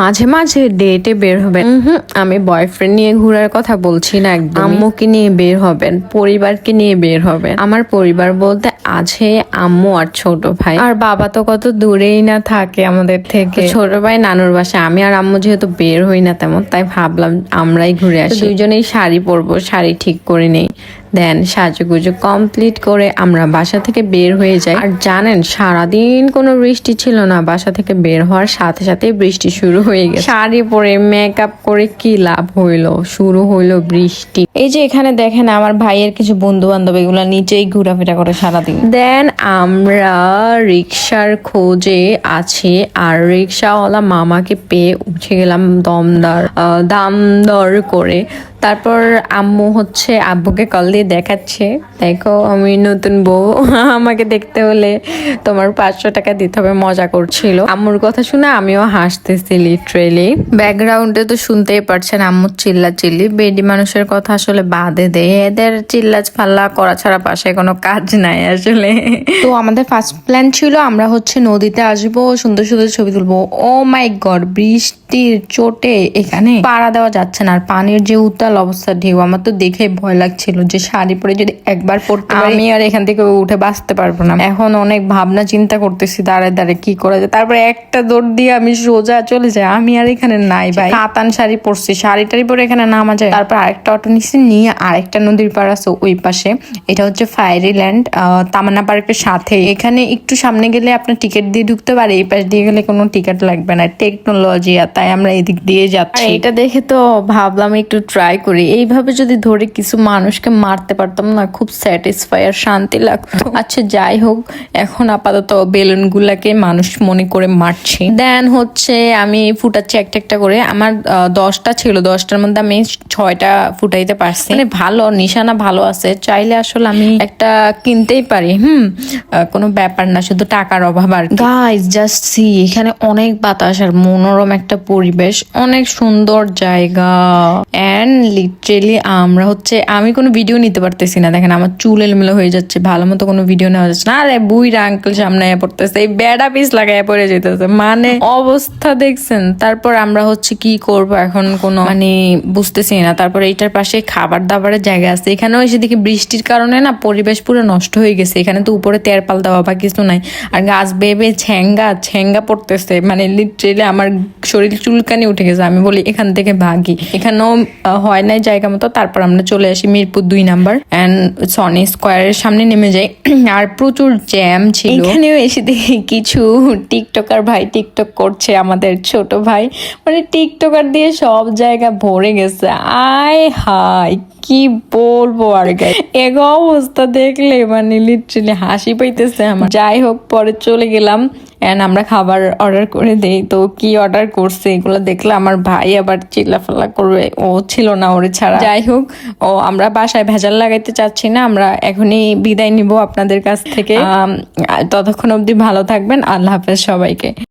মাঝে মাঝে ডেটে বের হবেন। আমি বয়ফ্রেন্ড নিয়ে ঘোরার কথা বলছি না একদম আম্মুকে নিয়ে বের হবেন, পরিবারকে নিয়ে বের হবেন। আমার পরিবার বলতে আছে আম্মু আর ছোট ভাই। আর বাবা তো কত দূরেই না থাকে আমাদের থেকে। ছোট ভাই নানুর বাসায় আমি আর আম্মু যেহেতু বের হই না তেমন, তাই ভাবলাম আমরাই ঘুরে আসি। দুইজনেই শাড়ি পরবো, শাড়ি ঠিক করে নেই। দেন সাজুগুজু কমপ্লিট করে আমরা বাসা থেকে বের হয়ে যাই। আর জানেন, সারাদিন কোনো বৃষ্টি ছিল না, বাসা থেকে বের হওয়ার সাথে সাথে বৃষ্টি শুরু হয়ে গেছে। শাড়ি পরে মেকআপ করে কি লাভ হইল? শুরু হইল বৃষ্টি। এই যে এখানে দেখেন আমার ভাইয়ের কিছু বন্ধু বান্ধব এগুলো নিচেই ঘোরাফেরা করে সারাদিন। দেন আমরা রিক্সার খোঁজে আছি আর রিক্সাওয়ালা মামাকে পেয়ে উঠে গেলাম দমদার দাম দর করে। তারপর আম্মু হচ্ছে আব্বুকে কল দিয়ে দেখাচ্ছে দেখো আমি নতুন বউ আমাকে দেখতে হলে তোমার পাঁচশো টাকা দিতে হবে। মজা করছিল। আম্মুর কথা শুনে আমিও হাসতেছি লিটারেলি ব্যাকগ্রাউন্ডে তো শুনতেই পারছেন আম্মুর চিল্লা চিল্লি বেডি মানুষের কথা আসলে বাদে দেয় এদের চিল্লাচ ফাল্লা করা ছাড়া পাশে কোনো কাজ নাই আসলে। তো আমাদের ফার্স্ট প্ল্যান ছিল আমরা হচ্ছে নদীতে আসব সুন্দর সুন্দর ছবি তুলবো। ও মাই গড বৃষ্টির চোটে এখানে পাড়া দেওয়া যাচ্ছে না। আর পানির যে উত্তাল অবস্থা ঢেউ আমার তো দেখে ভয় লাগছিল যে শাড়ি পরে যদি একবার পড়তে আমি আর এখান থেকে উঠে বাঁচতে পারব না। এখন অনেক ভাবনা চিন্তা করতেছি দাঁড়ায় দাঁড়ায় কি করা যায়। তারপরে একটা দৌড় দিয়ে আমি সোজা চলে যাই। আমি আর এখানে নাই ভাই। কাতান শাড়ি পরছি শাড়ি টাড়ি পরে এখানে নামা যায়। তারপর আরেকটা অটো নিচ্ছি নিয়ে আরেকটা নদীর পাড় আছে ওই পাশে। এটা হচ্ছে ফায়ারি ল্যান্ড তামান্না পার্কের সাথে। এখানে একটু সামনে গেলে আপনার টিকিট দিয়ে ঢুকতে পারে এই পাশ দিয়ে গেলে কোনো টিকিট লাগবে না। টেকনোলজি আর তাই আমরা এদিক দিয়ে যাচ্ছি। এটা দেখে তো ভাবলাম একটু ট্রাই করি। এইভাবে যদি ধরে কিছু মানুষকে মারতে পারতাম না খুব স্যাটিসফাই আর শান্তি লাগতো। আচ্ছা যাই হোক এখন আপাতত বেলুন গুলাকে মানুষ মনে করে মারছি। দেন হচ্ছে আমি ফুটাচ্ছি একটা একটা করে। আমার দশটা ছিল দশটার মধ্যে আমি ছয়টা ফুটাইতে পারছি। মানে ভালো নিশানা ভালো আছে। চাইলে আসলে আমি একটা কিনতেই পারি হুম? কোনো ব্যাপার না শুধু টাকার অভাব আর গাইজ জাস্ট সি এখানে অনেক বাতাস আর মনোরম একটা পরিবেশ। অনেক সুন্দর জায়গা। অ্যান্ড লিটারেলি আমরা হচ্ছে আমি কোনো ভিডিও নিতে পারতেছি না। দেখেন আমার চুল এলোমেলো হয়ে যাচ্ছে ভালো মতো কোনো ভিডিও নেওয়া যাচ্ছে না। আরে বুইরা আঙ্কেল সামনে পড়তেছে এই বেড়া পিস লাগাইয়া পড়ে যেতেছে। মানে অবস্থা দেখছেন? তারপর আমরা হচ্ছে কি করব এখন কোনো মানে বুঝতেছি না। তারপর এইটার পাশে খাবার দাবারের জায়গা আছে। এখানেও এসে দেখি বৃষ্টির কারণে না পরিবেশ পুরো নষ্ট হয়ে গেছে। এখানে তো উপরে তেরপাল দেওয়া বা কিছু নাই। আর গাছ বেবে ছ্যাঙ্গা ছ্যাঙ্গা পড়তেছে। মানে লিটারেলি আমার শরীর চুলকানি উঠে গেছে। আমি বলি, এখান থেকে ভাগি। এখানেও হয় নাই জায়গা মতো। তারপর আমরা চলে আসি মিরপুর দুই নাম্বার অ্যান্ড সনি স্কোয়ারের সামনে নেমে যাই। আর প্রচুর জ্যাম ছিল। এখানেও এসে দেখি কিছু টিকটকার ভাই টিকটক করছে আমাদের ছোট ভাই। মানে টিকটকার দিয়ে সব জায়গা ভরে গেছে। আয় হাই কি বলব আর গাই এক অবস্থা দেখলে মানে লিটারেলি হাসি পাইতেছে আমার। যাই হোক, পরে চলে গেলাম। এন্ড আমরা খাবার অর্ডার করে দেই। তো কি অর্ডার করছে এগুলো দেখলে আমার ভাই আবার চিল্লাফাল্লা করবে। ও ছিল না ওরে ছাড়া। যাই হোক, ও আমরা বাসায় ভেজাল লাগাইতে চাচ্ছি না। আমরা এখনই বিদায় নিব আপনাদের কাছ থেকে। ততক্ষণ অবধি ভালো থাকবেন। আল্লাহ হাফেজ সবাইকে।